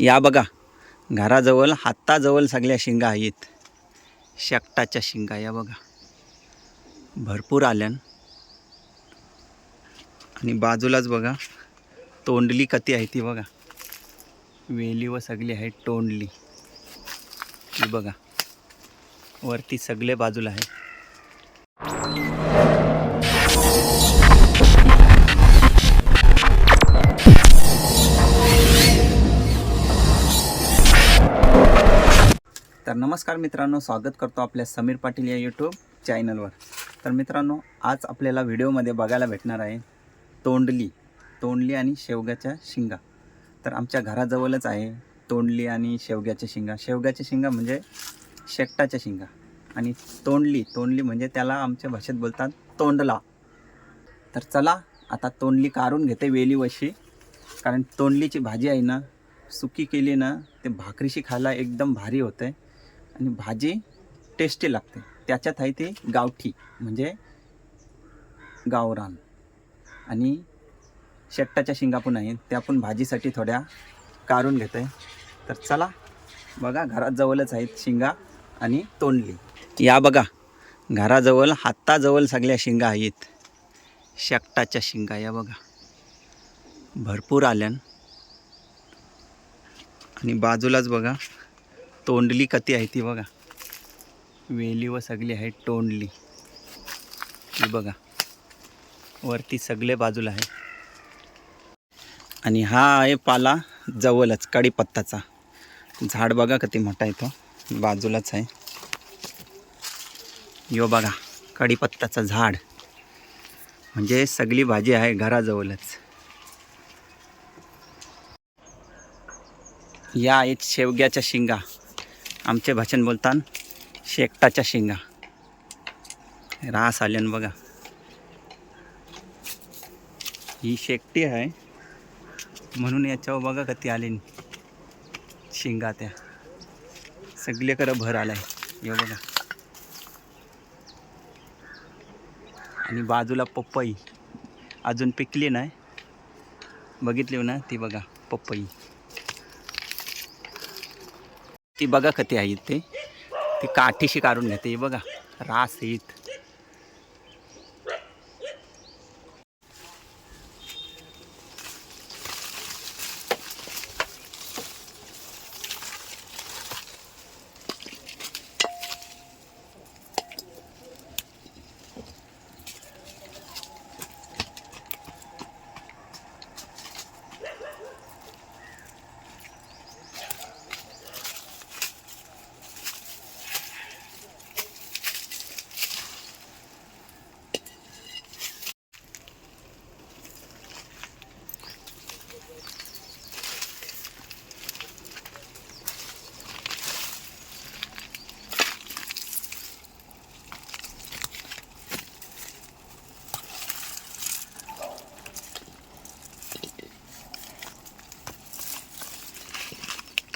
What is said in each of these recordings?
या बघा घराजवळ हाताजवळ सगळ्या शिंगा आहेत. शेकटाच्या शिंगा या बघा. भरपूर आल्यान. आणि बाजूलाच बघा तोंडली कती आहे ती बघा. वेली व सगळी आहे तोंडली. ही बघा वरती सगळे बाजूला आहे तर नमस्कार मित्रांनो स्वागत करतो आपल्या समीर पाटील या यूट्यूब चॅनलवर तर मित्रांनो आज आपल्याला व्हिडिओमध्ये बघायला भेटणार आहे तोंडली तोंडली आणि शेवग्याच्या शिंगा. तर आमच्या घराजवळच आहे तोंडली आणि शेवग्याच्या शेंगा. शेवग्याच्या शेंगा म्हणजे शेकटाच्या शेंगा. आणि तोंडली तोंडली म्हणजे त्याला आमच्या भाषेत बोलतात तोंडला. तर चला आता तोंडली काढून घेते वेली वशी कारण तोंडलीची भाजी आहे ना सुकी केली ना ते भाकरीशी खायला एकदम भारी होते. आणि भाजी टेस्टी लागते. त्याच्यात आहे ती गावठी म्हणजे गावरान. आणि शेट्टाच्या शेंगा पण आहेत त्या पण भाजीसाठी थोड्या काढून घेते तर चला बघा घरात जवळच आहेत शेंगा आणि तोंडली. या बघा घराजवळ हाताजवळ सगळ्या शेंगा आहेत. शेकटाच्या शेंगा या बघा. भरपूर आल्यान. आणि बाजूलाच बघा तोंडली कती आहे ती बघा. वेली व सगळी आहे तोंडली. ती बघा. वरती सगळे बाजूला आहे. आणि हा आहे पाला जवळच कढीपत्ताचा झाड बघा किती मोठा आहे तो. बाजूलाच आहे. यो बघा कढीपत्ताचं झाड. म्हणजे सगळी भाजी आहे घराजवळच. या आहेत शेवग्याच्या शिंगा. आमचे भाषण बोलतात शेकटाच्या शेंगा. रास आल्यान बघा. ही शेकटी आहे. म्हणून याच्यावर बघा कधी आले शेंगा त्या. सगळीकडं भर आलाय. हे बघा. आणि बाजूला पपई. अजून पिकली नाही. बघितली ना ती बघा पपई. ती बघा कधी आहे ते ती काठीशी काढून घेते बघा. रास येत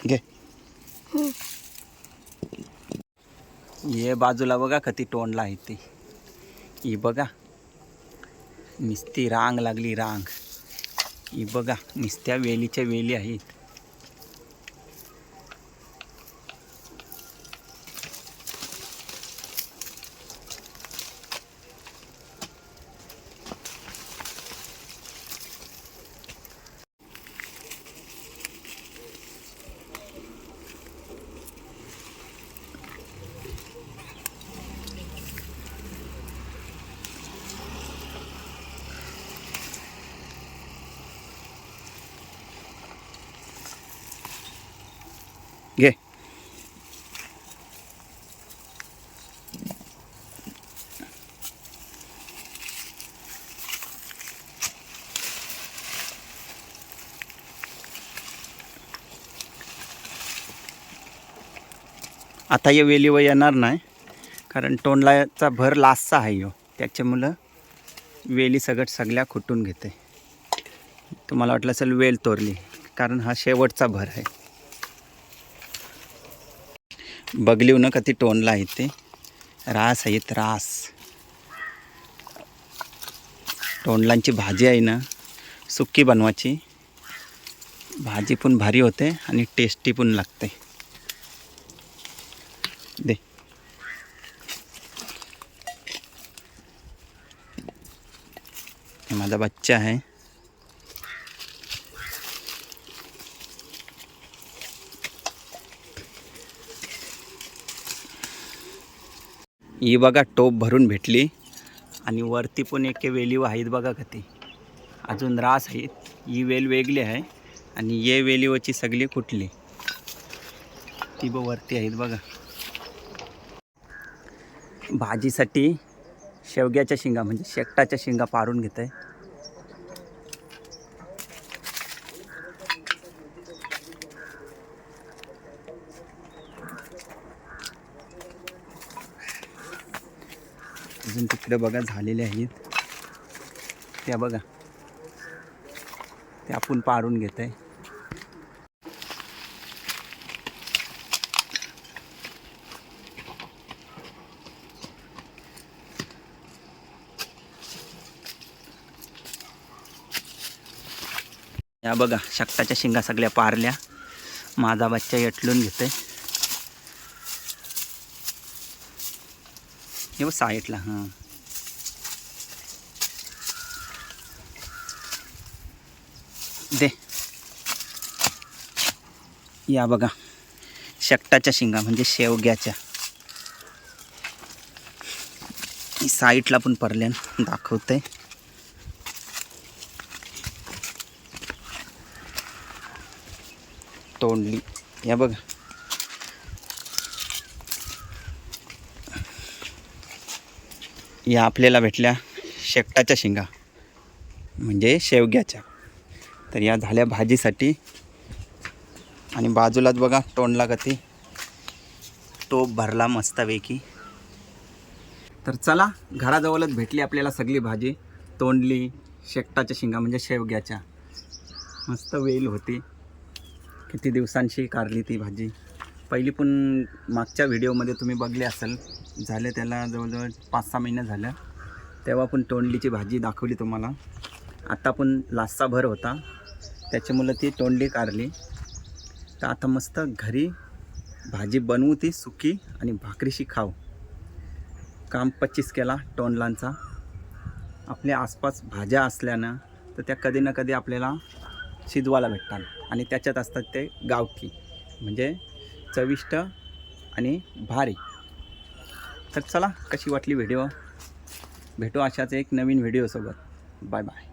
घे. ये बाजूला बघा कधी तोंडला आहे ती. ही बघा. निस्ती रांग लागली रांग. ही बघा निस्त्या वेलीच्या वेली आहेत. घे. आता या वेलीवर येणार नाही कारण तोंडलाचा भर लास्टचा आहे यो. त्याच्यामुळं वेली सगळं सगळ्या खुटून घेते. तुम्हाला वाटलं असेल वेल तोरली कारण हा शेवटचा भर आहे. बगलीव न कधी टोनला आहे ते रास आहेत रास तोंडलांची भाजी आहे ना सुक्की बनवायची। भाजी पण भारी होते आणि टेस्टी पण लागते। दे। माझा बच्चा आहे। ही बघा टोप भरून भेटली. आणि वरती पण एक वेलीव आहेत बघा का ती अजून रास आहेत. ही वेल वेगळी आहे. आणि ये वेलीवची सगळी कुठली? ती ब वरती आहेत बघा. भाजीसाठी शेवग्याच्या शेंगा म्हणजे शेकटाच्या शेंगा पारून घेत आहे अजून तिकडे बघा झालेले आहेत. त्या बघा. ते आपण पारून घेत आहे या बघा शकटाच्या शिंगा सगळ्या पारल्या. माझा बच्चा यटलून घेते हे बघ साईडला हां. दे. या बघा. शकटाच्या शिंगा म्हणजे शेवग्याच्या. साईटला पण परल्यान दाखवते तोंडली. या बघा. या आपल्याला भेटल्या शेकटाच्या शेंगा. म्हणजे शेवग्याच्या. तर या झाल्या भाजीसाठी. आणि बाजूलाच बघा तोंडला गती टोप भरला मस्तपैकी. तर चला घराजवळच भेटली आपल्याला सगळी भाजी. तोंडली शेकटाच्या शेंगा म्हणजे शेवग्याच्या. मस्त वेल होती. किती दिवसांची काढली ती भाजी. पहिली पण मागच्या व्हिडिओमध्ये तुम्ही बघले असेल झाले त्याला जवळजवळ पाच सहा महिने झाल्या तेव्हा पण तोंडलीची भाजी दाखवली तुम्हाला. आत्ता पण लास्सा भर होता. त्याच्यामुळं ती तोंडली कारली. तर आता मस्त घरी भाजी बनवू ती सुकी आणि भाकरीशी खाऊ. काम पच्चीस केला तोंडलांचा. आपल्या आसपास भाज्या असल्यानं तर त्या कधी ना कधी आपल्याला शिजवायला भेटतात आणि त्याच्यात असतात ते गावठी. म्हणजे चविष्ट आणि भारी. तर चला कशी वाटली व्हिडिओ भेटू अशाच एक नवीन व्हिडिओसोबत बाय बाय